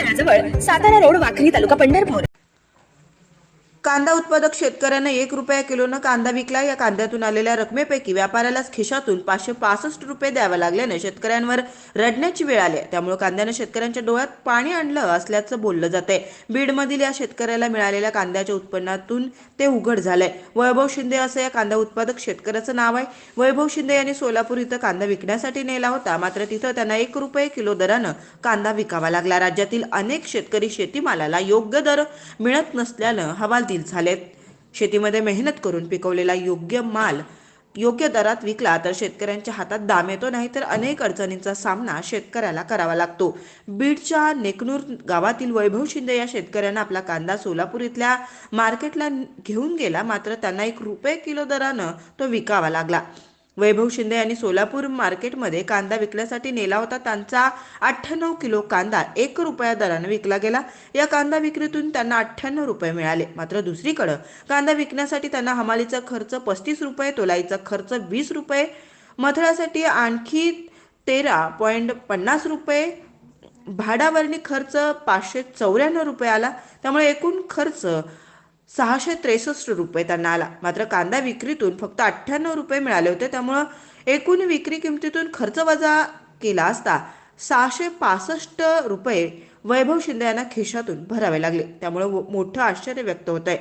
तळाजवळ Satara road Wakhari तालुका पंढरपूर. कांदा उत्पादक शेतकऱ्यानं एक रुपया किलोनं कांदा विकला. या कांद्यातून आलेल्या रकमेपैकी व्यापाऱ्यालाच खिशातून पाचशे पासष्ट रुपये द्यावे लागल्यानं शेतकऱ्यांवर रडण्याची वेळ आली आहे. त्यामुळे कांद्यानं शेतकऱ्यांच्या डोळ्यात पाणी आणलं असल्याचं बोललं जातंय. बीडमधील या शेतकऱ्याला मिळालेल्या कांद्याच्या उत्पन्नातून ते उघड झालंय. वैभव शिंदे असं या कांदा उत्पादक शेतकऱ्याचं नाव आहे. वैभव शिंदे यांनी सोलापूर इथं कांदा विकण्यासाठी नेला होता. मात्र तिथं त्यांना एक रुपये किलो दरानं कांदा विकावा लागला. राज्यातील अनेक शेतकरी शेतीमालाला योग्य दर मिळत नसल्यानं हवालदिल झालेत. शेतीमध्ये मेहनत करून पिकवलेला योग्य माल योग्य दरात विकला तर शेतकऱ्यांच्या हातात दाम येतो नाही तर अनेक अडचणींचा सामना शेतकऱ्याला करावा लागतो. बीडच्या नेकनूर गावातील वैभव शिंदे या शेतकऱ्यांना आपला कांदा सोलापूर इथल्या मार्केटला घेऊन गेला मात्र त्यांना एक रुपये किलो दरानं तो विकावा लागला. वैभव शिंदे यांनी सोलापूर मार्केटमध्ये कांदा विकण्यासाठी नेला होता. त्यांचा अठ्ठ्याण्णव किलो कांदा एक रुपया दराने विकला गेला. या कांदा विक्रीतून त्यांना अठ्ठ्याण्णव रुपये मिळाले. मात्र दुसरीकडं कांदा विकण्यासाठी त्यांना हमालीचा खर्च पस्तीस रुपये तोलाईचा खर्च वीस रुपये मथळ्यासाठी आणखी तेरा पॉईंट पन्नास रुपये भाडावरणी खर्च पाचशे चौऱ्याण्णव रुपये आला. त्यामुळे एकूण खर्च सहाशे त्रेसष्ट रुपये त्यांना आला. मात्र कांदा विक्रीतून फक्त अठ्ठ्याण्णव रुपये मिळाले होते. त्यामुळं एकूण विक्री किमतीतून खर्च वजा केला असता सहाशे पासष्ट रुपये वैभव शिंदे यांना खिशातून भरावे लागले. त्यामुळे मोठं आश्चर्य व्यक्त होत आहे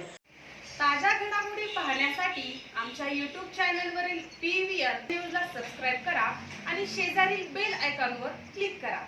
ताज्या घडामोडी पाहण्यासाठी आमच्या यूट्यूब चॅनलवरील पी व्ही आर न्यूजला सबस्क्राईब करा आणि शेजारील बेल आयकॉनवर क्लिक करा.